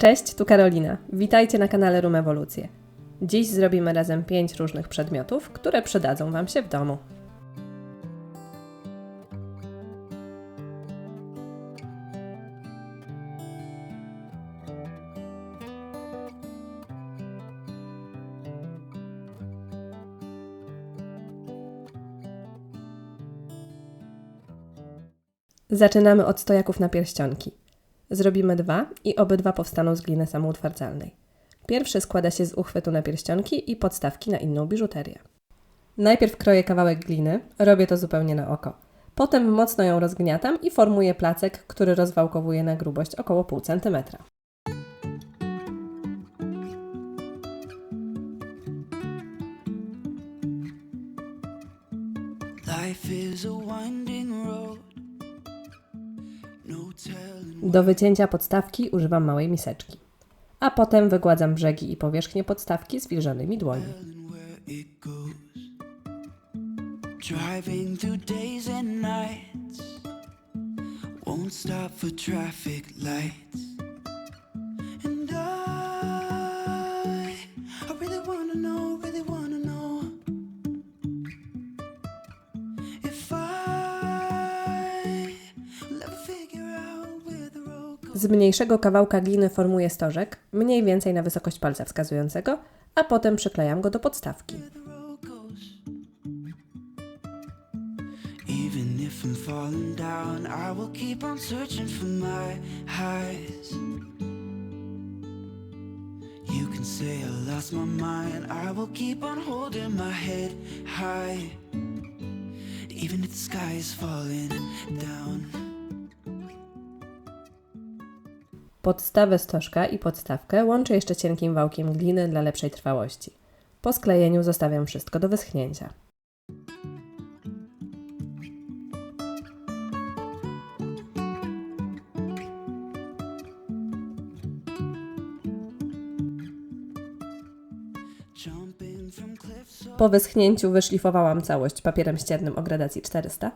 Cześć, tu Karolina. Witajcie na kanale Room Ewolucje. Dziś zrobimy razem pięć różnych przedmiotów, które przydadzą Wam się w domu. Zaczynamy od stojaków na pierścionki. Zrobimy dwa i obydwa powstaną z gliny samoutwardzalnej. Pierwszy składa się z uchwytu na pierścionki i podstawki na inną biżuterię. Najpierw kroję kawałek gliny, robię to zupełnie na oko. Potem mocno ją rozgniatam i formuję placek, który rozwałkowuję na grubość około pół centymetra. Life is a winding Do wycięcia podstawki używam małej miseczki. A potem wygładzam brzegi i powierzchnię podstawki zwilżonymi dłońmi. Won't stop for traffic lights. Z mniejszego kawałka gliny formuję stożek, mniej więcej na wysokość palca wskazującego, a potem przyklejam go do podstawki. say I lost my mind, I will keep on holding my head high. Even if the sky is falling down. Podstawę stożka i podstawkę łączę jeszcze cienkim wałkiem gliny dla lepszej trwałości. Po sklejeniu zostawiam wszystko do wyschnięcia. Po wyschnięciu wyszlifowałam całość papierem ściernym o gradacji 400,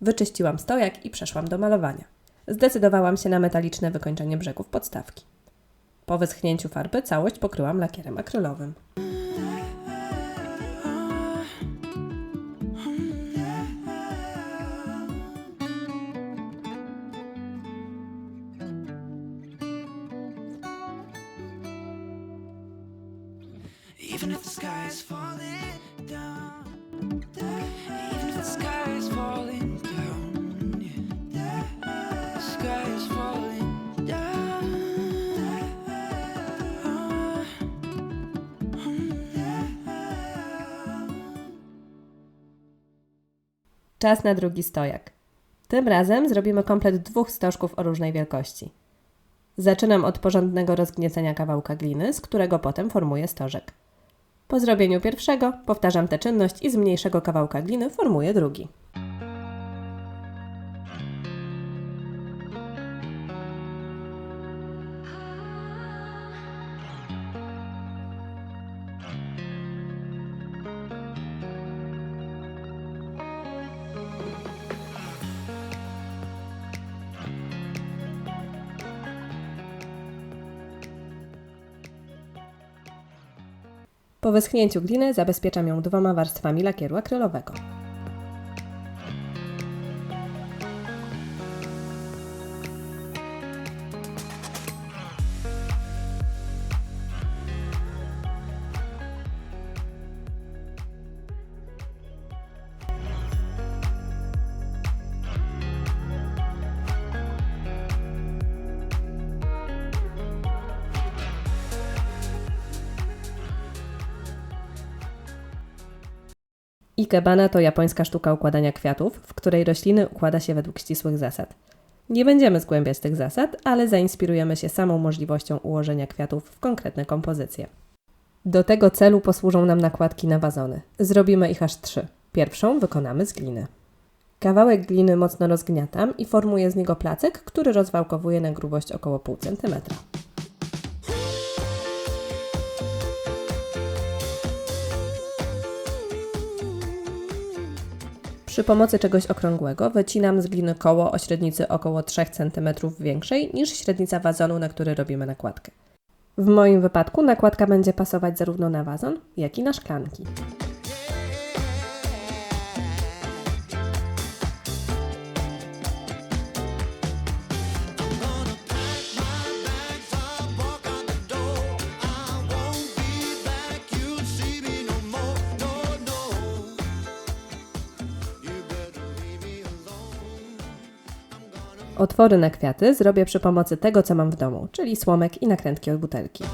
wyczyściłam stojak i przeszłam do malowania. Zdecydowałam się na metaliczne wykończenie brzegów podstawki. Po wyschnięciu farby całość pokryłam lakierem akrylowym. Even if the sky is falling down, Czas na drugi stojak. Tym razem zrobimy komplet dwóch stożków o różnej wielkości. Zaczynam od porządnego rozgniecenia kawałka gliny, z którego potem formuję stożek. Po zrobieniu pierwszego powtarzam tę czynność i z mniejszego kawałka gliny formuję drugi. Po wyschnięciu gliny zabezpieczam ją dwoma warstwami lakieru akrylowego. Ikebana to japońska sztuka układania kwiatów, w której rośliny układa się według ścisłych zasad. Nie będziemy zgłębiać tych zasad, ale zainspirujemy się samą możliwością ułożenia kwiatów w konkretne kompozycje. Do tego celu posłużą nam nakładki na wazony. Zrobimy ich aż trzy. Pierwszą wykonamy z gliny. Kawałek gliny mocno rozgniatam i formuję z niego placek, który rozwałkowuję na grubość około pół centymetra. Przy pomocy czegoś okrągłego wycinam z gliny koło o średnicy około 3 cm większej niż średnica wazonu, na który robimy nakładkę. W moim wypadku nakładka będzie pasować zarówno na wazon, jak i na szklanki. Otwory na kwiaty zrobię przy pomocy tego, co mam w domu, czyli słomek i nakrętki od butelki.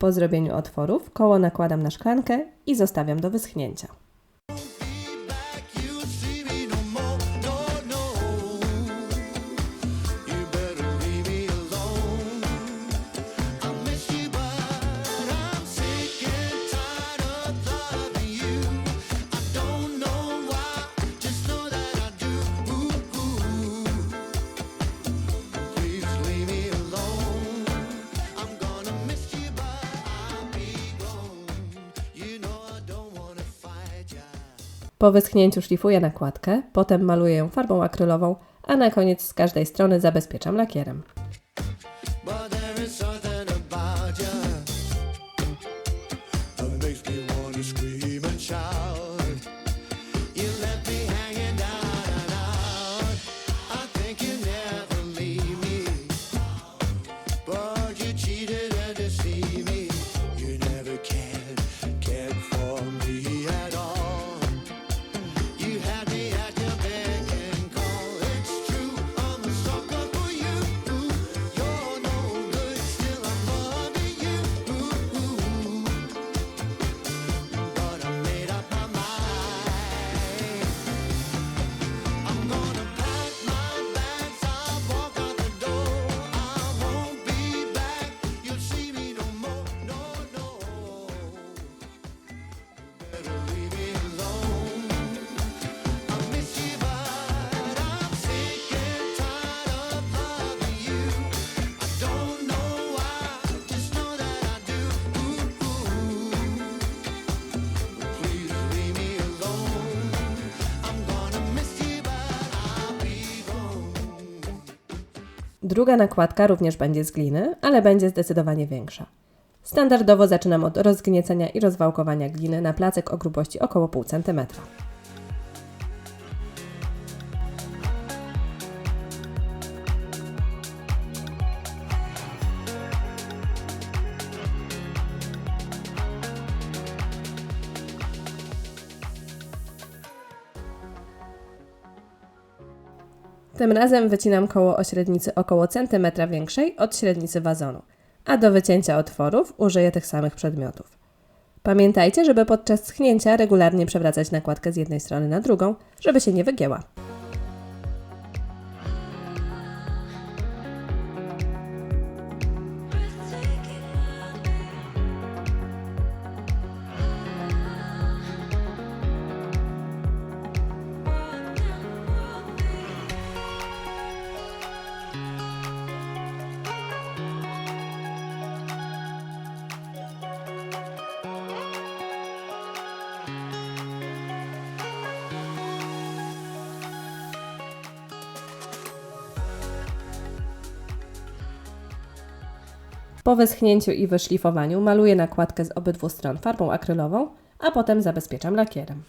Po zrobieniu otworów koło nakładam na szklankę i zostawiam do wyschnięcia. Po wyschnięciu szlifuję nakładkę, potem maluję ją farbą akrylową, a na koniec z każdej strony zabezpieczam lakierem. Druga nakładka również będzie z gliny, ale będzie zdecydowanie większa. Standardowo zaczynam od rozgniecenia i rozwałkowania gliny na placek o grubości około pół centymetra. Tym razem wycinam koło o średnicy około centymetra większej od średnicy wazonu, a do wycięcia otworów użyję tych samych przedmiotów. Pamiętajcie, żeby podczas schnięcia regularnie przewracać nakładkę z jednej strony na drugą, żeby się nie wygięła. Po wyschnięciu i wyszlifowaniu maluję nakładkę z obydwu stron farbą akrylową, a potem zabezpieczam lakierem.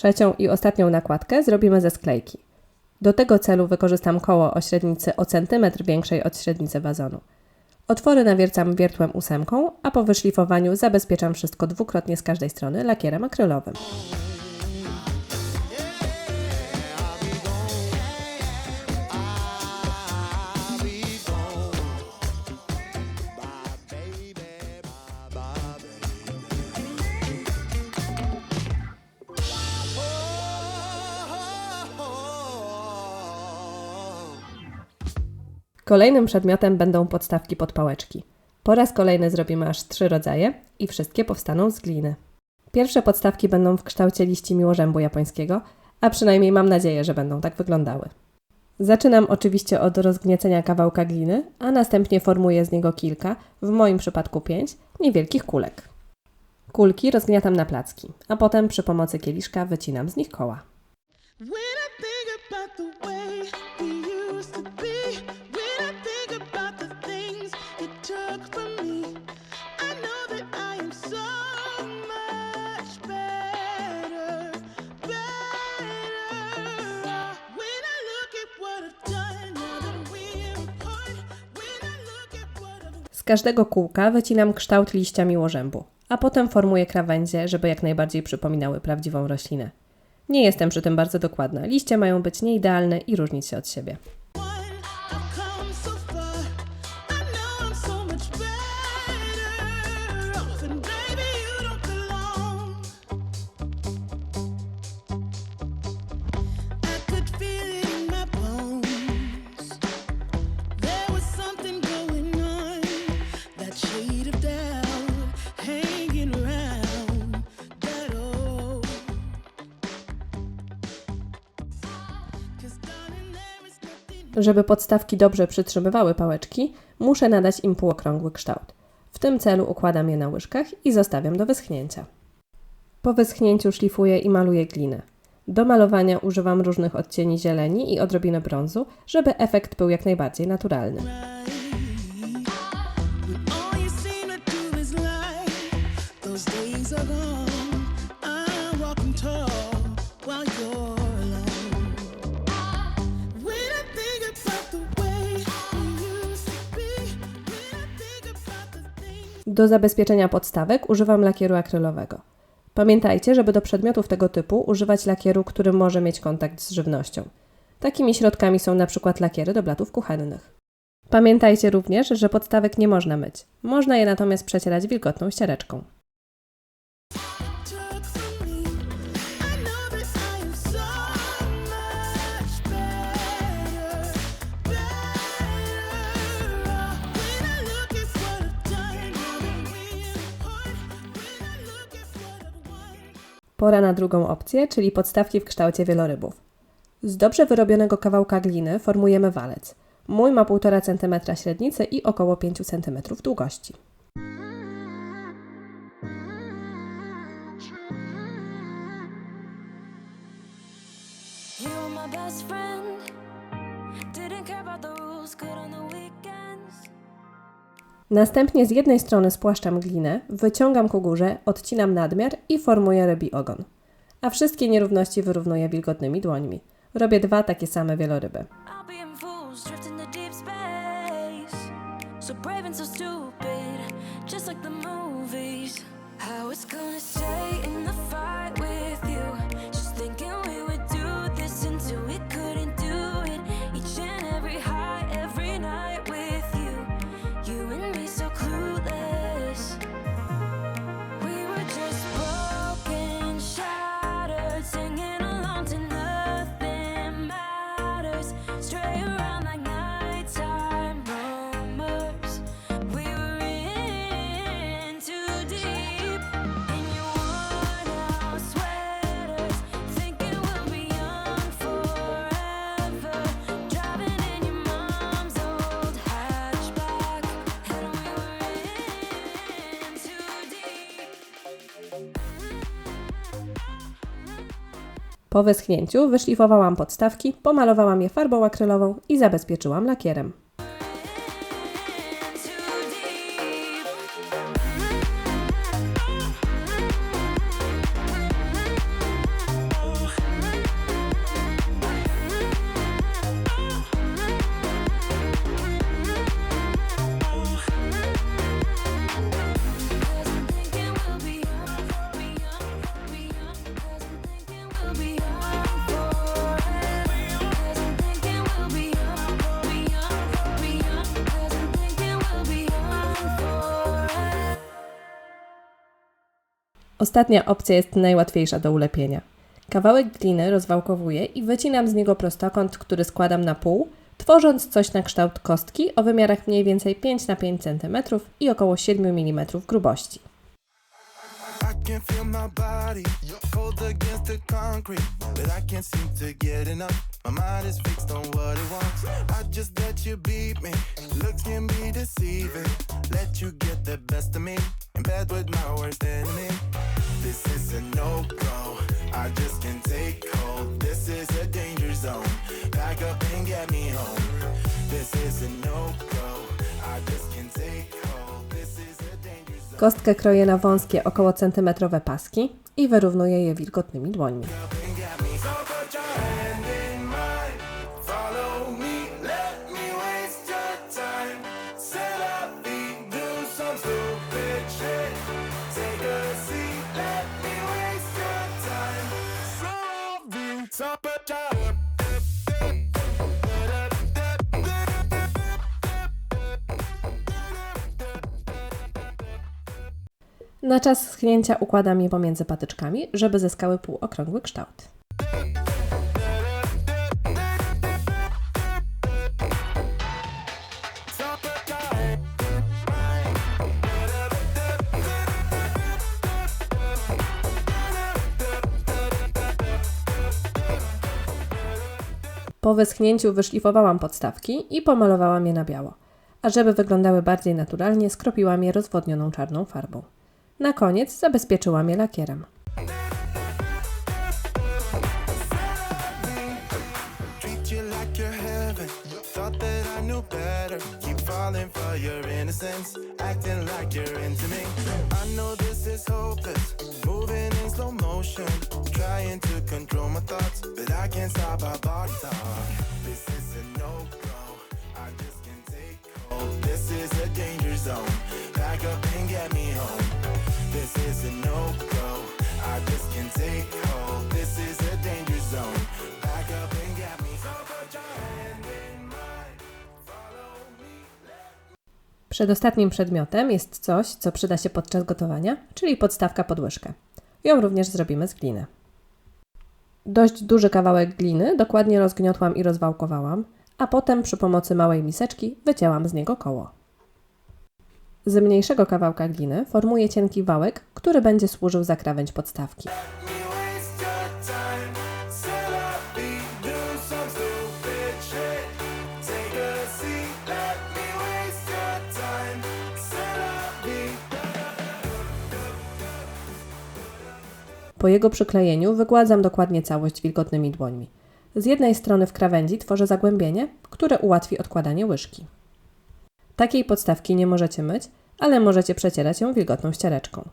Trzecią i ostatnią nakładkę zrobimy ze sklejki. Do tego celu wykorzystam koło o średnicy o centymetr większej od średnicy wazonu. Otwory nawiercam wiertłem ósemką, a po wyszlifowaniu zabezpieczam wszystko dwukrotnie z każdej strony lakierem akrylowym. Kolejnym przedmiotem będą podstawki pod pałeczki. Po raz kolejny zrobimy aż trzy rodzaje i wszystkie powstaną z gliny. Pierwsze podstawki będą w kształcie liści miłożębu japońskiego, a przynajmniej mam nadzieję, że będą tak wyglądały. Zaczynam oczywiście od rozgniecenia kawałka gliny, a następnie formuję z niego kilka, w moim przypadku pięć, niewielkich kulek. Kulki rozgniatam na placki, a potem przy pomocy kieliszka wycinam z nich koła. Każdego kółka wycinam kształt liścia miłożębu, a potem formuję krawędzie, żeby jak najbardziej przypominały prawdziwą roślinę. Nie jestem przy tym bardzo dokładna. Liście mają być nieidealne i różnić się od siebie. Żeby podstawki dobrze przytrzymywały pałeczki, muszę nadać im półokrągły kształt. W tym celu układam je na łyżkach i zostawiam do wyschnięcia. Po wyschnięciu szlifuję i maluję glinę. Do malowania używam różnych odcieni zieleni i odrobinę brązu, żeby efekt był jak najbardziej naturalny. All you seem to do is lie, those days are gone. Do zabezpieczenia podstawek używam lakieru akrylowego. Pamiętajcie, żeby do przedmiotów tego typu używać lakieru, który może mieć kontakt z żywnością. Takimi środkami są przykład lakiery do blatów kuchennych. Pamiętajcie również, że podstawek nie można myć. Można je natomiast przecierać wilgotną ściereczką. Pora na drugą opcję, czyli podstawki w kształcie wielorybów. Z dobrze wyrobionego kawałka gliny formujemy walec. Mój ma 1,5 cm średnicy i około 5 cm długości. Best friend. Następnie z jednej strony spłaszczam glinę, wyciągam ku górze, odcinam nadmiar i formuję rybi ogon. A wszystkie nierówności wyrównuję wilgotnymi dłońmi. Robię dwa takie same wieloryby. Po wyschnięciu wyszlifowałam podstawki, pomalowałam je farbą akrylową i zabezpieczyłam lakierem. Ostatnia opcja jest najłatwiejsza do ulepienia. Kawałek gliny rozwałkowuję i wycinam z niego prostokąt, który składam na pół, tworząc coś na kształt kostki o wymiarach mniej więcej 5 na 5 cm i około 7 mm grubości. Kostkę kroję na wąskie, około centymetrowe paski i wyrównuję je wilgotnymi dłońmi. and get me. Na czas schnięcia układam je pomiędzy patyczkami, żeby zyskały półokrągły kształt. Po wyschnięciu wyszlifowałam podstawki i pomalowałam je na biało. A żeby wyglądały bardziej naturalnie, skropiłam je rozwodnioną czarną farbą. Na koniec zabezpieczyłam je lakierem. this is a danger zone. Pack up and get me home. This is a no go. I just can't take hold. This is a danger zone. Pack up and get me. So put your hand in. Przedostatnim przedmiotem jest coś, co przyda się podczas gotowania, czyli podstawka pod łyżkę. Ją również zrobimy z gliny. Dość duży kawałek gliny dokładnie rozgniotłam i rozwałkowałam, a potem przy pomocy małej miseczki wycięłam z niego koło. Z mniejszego kawałka gliny formuję cienki wałek, który będzie służył za krawędź podstawki. Po jego przyklejeniu wygładzam dokładnie całość wilgotnymi dłońmi. Z jednej strony w krawędzi tworzę zagłębienie, które ułatwi odkładanie łyżki. Takiej podstawki nie możecie myć, ale możecie przecierać ją wilgotną ściereczką.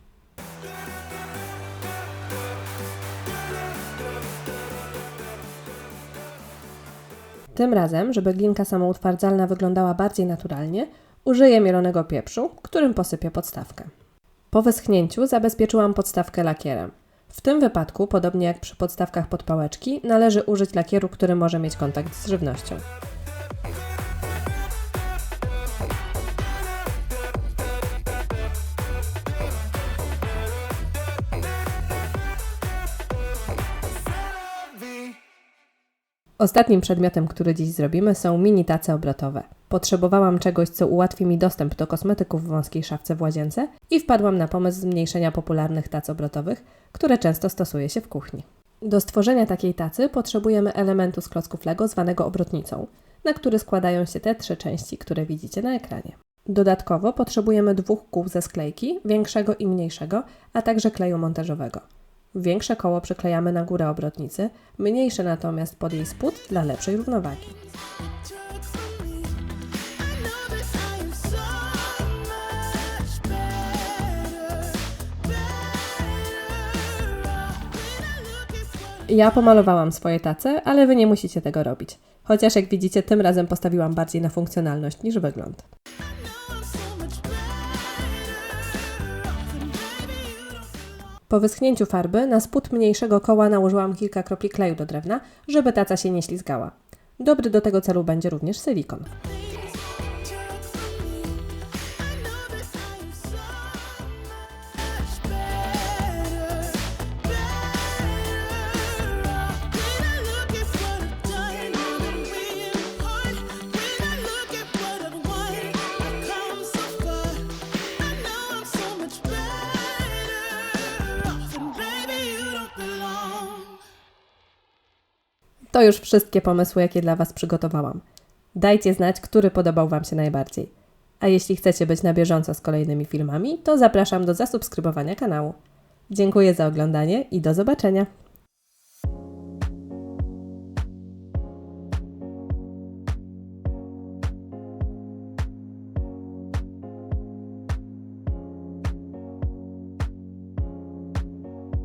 Tym razem, żeby glinka samoutwardzalna wyglądała bardziej naturalnie, użyję mielonego pieprzu, którym posypię podstawkę. Po wyschnięciu zabezpieczyłam podstawkę lakierem. W tym wypadku, podobnie jak przy podstawkach pod pałeczki, należy użyć lakieru, który może mieć kontakt z żywnością. Ostatnim przedmiotem, który dziś zrobimy, są mini tace obrotowe. Potrzebowałam czegoś, co ułatwi mi dostęp do kosmetyków w wąskiej szafce w łazience i wpadłam na pomysł zmniejszenia popularnych tac obrotowych, które często stosuje się w kuchni. Do stworzenia takiej tacy potrzebujemy elementu z klocków Lego zwanego obrotnicą, na który składają się te trzy części, które widzicie na ekranie. Dodatkowo potrzebujemy dwóch kół ze sklejki, większego i mniejszego, a także kleju montażowego. Większe koło przyklejamy na górę obrotnicy, mniejsze natomiast pod jej spód dla lepszej równowagi. Ja pomalowałam swoje tace, ale Wy nie musicie tego robić. Chociaż jak widzicie, tym razem postawiłam bardziej na funkcjonalność niż wygląd. Po wyschnięciu farby na spód mniejszego koła nałożyłam kilka kropli kleju do drewna, żeby taca się nie ślizgała. Dobry do tego celu będzie również silikon. To już wszystkie pomysły, jakie dla Was przygotowałam. Dajcie znać, który podobał Wam się najbardziej. A jeśli chcecie być na bieżąco z kolejnymi filmami, to zapraszam do zasubskrybowania kanału. Dziękuję za oglądanie i do zobaczenia.